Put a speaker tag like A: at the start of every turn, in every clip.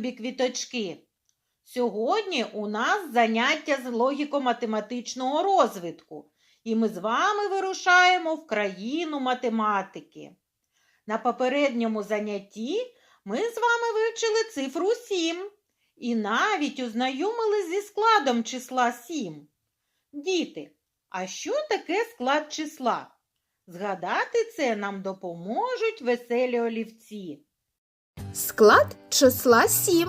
A: Любі квіточки! Сьогодні у нас заняття з логіко-математичного розвитку, і ми з вами вирушаємо в країну математики. На попередньому занятті ми з вами вивчили цифру 7 і навіть ознайомились зі складом числа 7. Діти, а що таке склад числа? Згадати це нам допоможуть веселі олівці.
B: Склад числа 7.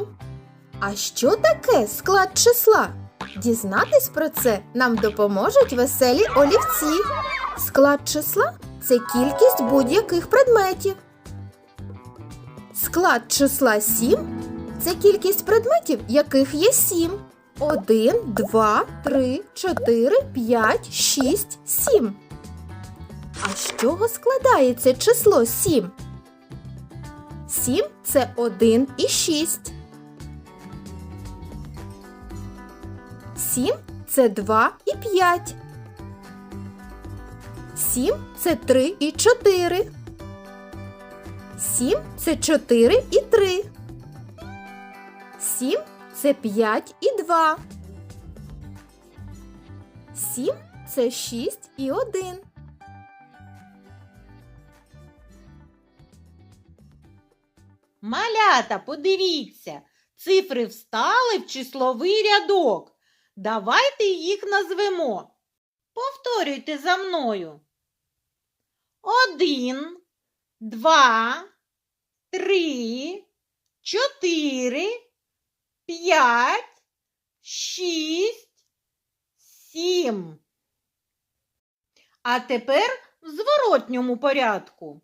B: А що таке склад числа? Дізнатись про це нам допоможуть веселі олівці. Склад числа це кількість будь-яких предметів. Склад числа 7 це кількість предметів, яких є 7. 1, 2, 3, 4, 5, 6, 7. А з чого складається число 7? 7 це 1 і 6. 7 це 2 і 5. 7 це 3 і 4. 7 це 4 і 3. 7 це 5 і 2. 7 це 6 і 1.
A: Малята, подивіться, цифри встали в числовий рядок. Давайте їх назвемо. Повторюйте за мною. Один, два, три, чотири, п'ять, шість, сім. А тепер в зворотньому порядку.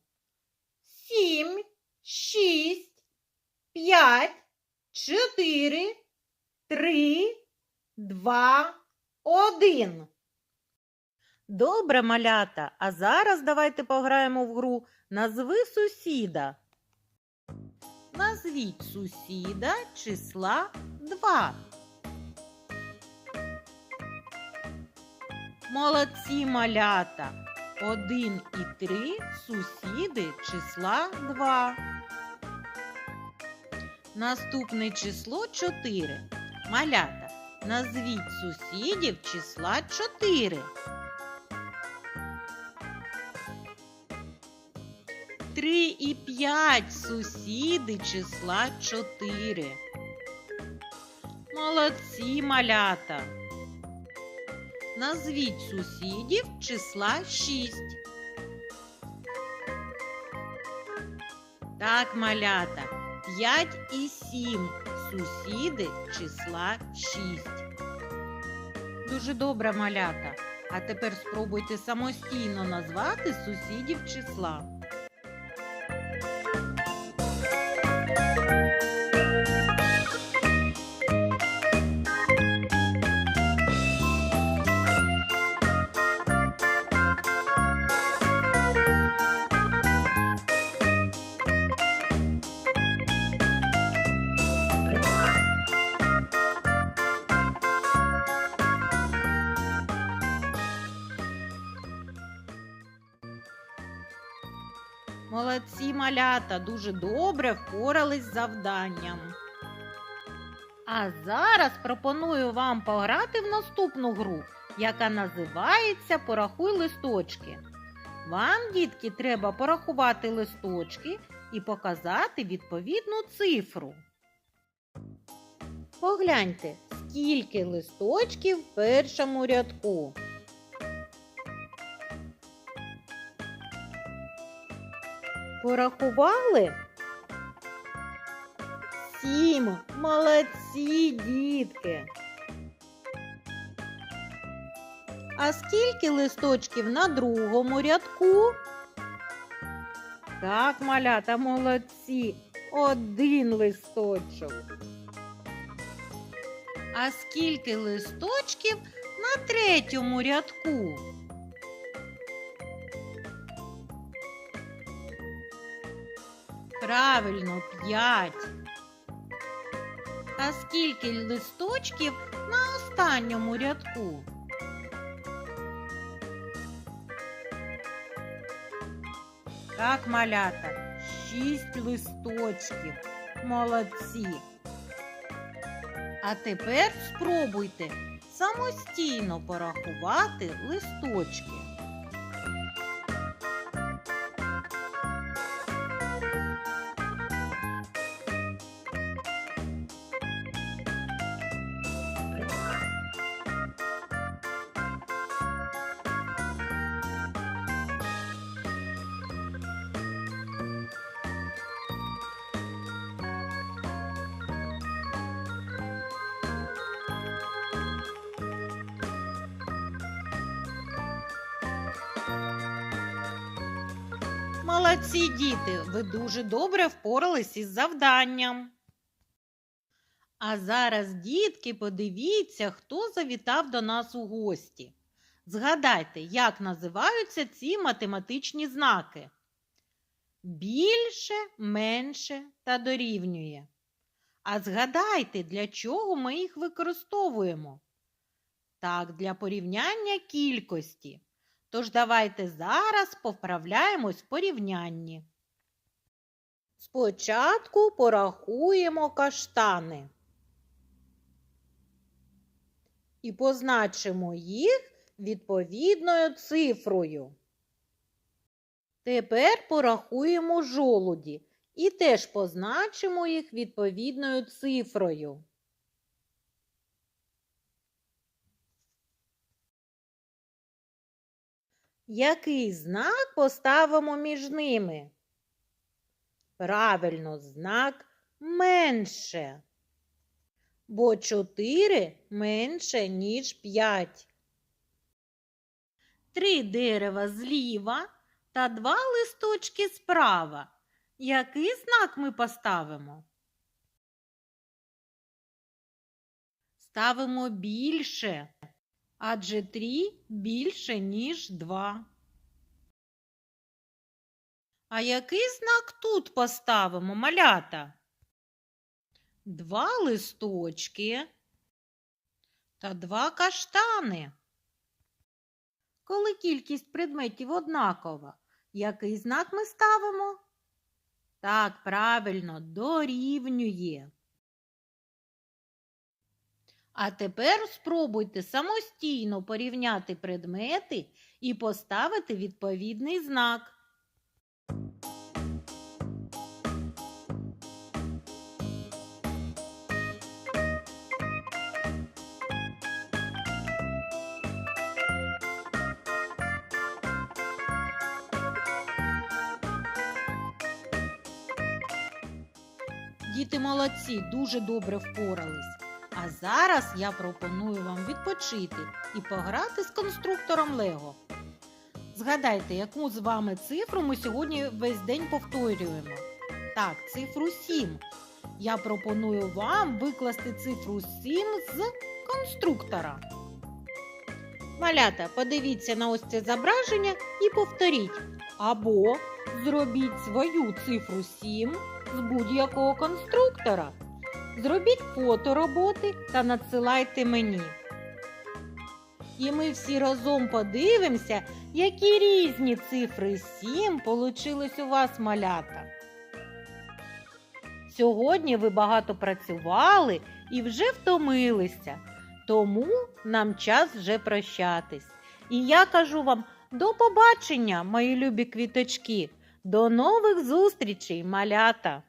A: Сім, шість, п'ять, чотири, три, два, один. Добре, малята. А зараз давайте пограємо в гру Назви сусіда. Назвіть сусіда числа 2. Молодці малята. 1 і 3 сусіди числа 2. Наступне число 4. Малята. Назвіть сусідів числа 4. 3 і 5 сусіди числа 4. Молодці малята. Назвіть сусідів числа 6. Так, малята. 5 і 7 сусіди числа 6. Дуже добра малята. А тепер спробуйте самостійно назвати сусідів числа. Молодці малята дуже добре впорались з завданням. А зараз пропоную вам пограти в наступну гру, яка називається Порахуй листочки. Вам, дітки, треба порахувати листочки і показати відповідну цифру. Погляньте, скільки листочків в першому рядку. Порахували? Сім. Молодці, дітки. А скільки листочків на другому рядку? Так, малята, молодці. Один листочок. А скільки листочків на третьому рядку? Правильно, п'ять. А скільки листочків на останньому рядку? Так, малята, шість листочків. Молодці. А тепер спробуйте самостійно порахувати листочки. Молодці діти, ви дуже добре впорались із завданням. А зараз, дітки, подивіться, хто завітав до нас у гості. Згадайте, як називаються ці математичні знаки. Більше, менше та дорівнює. А згадайте, для чого ми їх використовуємо. Так, для порівняння кількості. Тож давайте зараз поправляємось в порівнянні. Спочатку порахуємо каштани і позначимо їх відповідною цифрою. Тепер порахуємо жолуді і теж позначимо їх відповідною цифрою. Який знак поставимо між ними? Правильно, знак менше. Бо 4 менше, ніж 5. Три дерева зліва та два листочки справа. Який знак ми поставимо? Ставимо більше адже 3 більше, ніж 2. А який знак тут поставимо, малята? Два листочки та два каштани. Коли кількість предметів однакова, який знак ми ставимо? Так, правильно, дорівнює. А тепер спробуйте самостійно порівняти предмети і поставити відповідний знак. Діти молодці, дуже добре впорались. Зараз я пропоную вам відпочити і пограти з конструктором Лего. Згадайте, яку з вами цифру ми сьогодні весь день повторюємо. Так, цифру 7. Я пропоную вам викласти цифру 7 з конструктора. Малята, подивіться на ось це зображення і повторіть. Або зробіть свою цифру 7 з будь-якого конструктора. Зробіть фото роботи та надсилайте мені. І ми всі разом подивимося, які різні цифри 7 получились у вас малята. Сьогодні ви багато працювали і вже втомилися, тому нам час вже прощатись. І я кажу вам до побачення, мої любі квіточки, до нових зустрічей, малята!